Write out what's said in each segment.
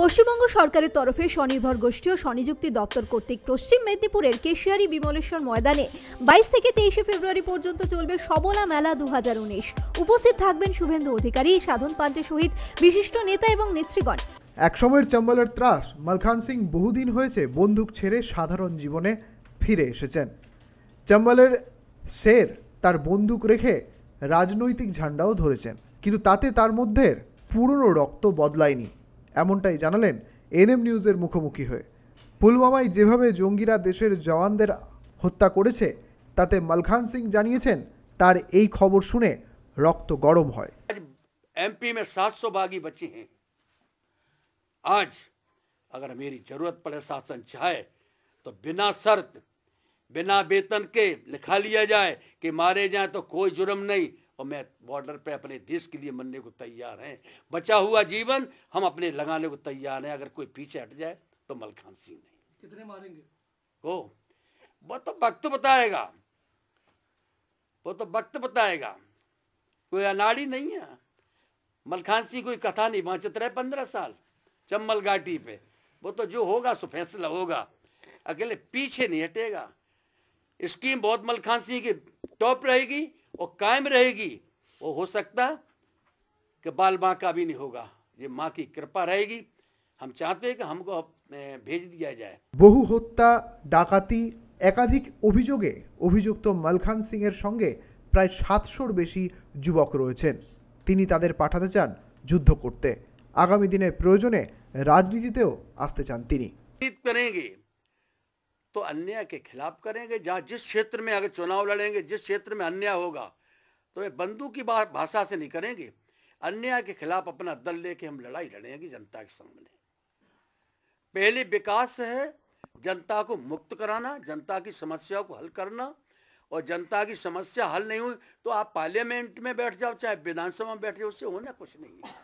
পশ্চিমবঙ্গ সরকারের তরফে স্বনির্ভর গোষ্ঠী ও স্বনিযুক্তি দপ্তর কর্তৃক পশ্চিম মেদিনীপুরের কেশিয়ারি বিমলেশ্বর ময়দানে বাইশ থেকে তেইশে ফেব্রুয়ারি পর্যন্ত চলবে সবলা মেলা দু হাজার উনিশ। উপস্থিত থাকবেন শুভেন্দু অধিকারী, সাধন পান্তে সহিত বিশিষ্ট নেতা এবং নেত্রীগণ। একসময়ের চম্বলের ত্রাস, মালখান সিং বহুদিন হয়েছে বন্দুক ছেড়ে সাধারণ জীবনে ফিরে এসেছেন। চম্বলের শের তার বন্দুক রেখে রাজনৈতিক ঝান্ডাও ধরেছেন, কিন্তু তাতে তার মধ্যে পুরনো রক্ত বদলায়নি। এমনটাই জানালেন এনএম নিউজের মুখোমুখি হয়ে পুলওয়ামায় যেভাবে জঙ্গিরা দেশের জওয়ানদের হত্যা করেছে তাতে মালখান সিং জানিয়েছেন তার এই খবর শুনে রক্ত গরম হয় आज एमपी में 700 बागी बच्चे हैं आज अगर मेरी जरूरत पड़े शासन चाहे तो बिना शर्त बिना वेतन के लिखा लिया जाए कि मारे जाए तो कोई जुर्म नहीं और मैं बॉर्डर पे अपने देश के लिए मरने को तैयार हैं। बचा हुआ जीवन हम अपने लगाने को तैयार हैं। अगर कोई पीछे हट जाए तो मलखान सिंह नहीं। कितने मारेंगे? को वो तो वक्त बताएगा। वो तो वक्त बताएगा। कोई अनाड़ी नहीं है। मलखान सिंह कोई कथा नहीं बाँचत रहे पंद्रह साल चम्बल घाटी पे। वो तो जो होगा सो फैसला होगा। अकेले पीछे नहीं हटेगा। स्कीम बहुत मलखान सिंह की टॉप रहेगी। और कायम रहेगी वो हो सकता कि बाल माँ का भी नहीं होगा ये माँ की कृपा रहेगी हम चाहते हैं कि हमको अ, भेज दिया जाए বহু হত্যা ডাকাতি একাধিক অভিযোগে অভিযুক্ত মালখান সিংয়ের সঙ্গে প্রায় সাতশোর বেশি যুবক রয়েছেন তিনি তাদের পাঠাতে চান যুদ্ধ করতে আগামী দিনে প্রয়োজনে রাজনীতিতেও আসতে চান তিনি जीत करेंगे तो अन्याय के खिलाफ करेंगे, जहाँ जिस क्षेत्र में अगर चुनाव लड़ेंगे, जिस क्षेत्र में अन्याय होगा तो ये बंदूक की भाषा से नहीं करेंगे। अन्याय के खिलाफ अपना दल लेके हम लड़ाई लड़ेंगे जनता के सामने। पहले विकास है जनता को मुक्त कराना, जनता की समस्याओं को हल करना, और जनता की समस्या हल नहीं हुई तो आप पार्लियामेंट में बैठ जाओ, चाहे विधानसभा में बैठ जाओ, उससे होना कुछ नहीं है।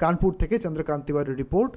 कानपुर थे Chandrakant Tiwari report.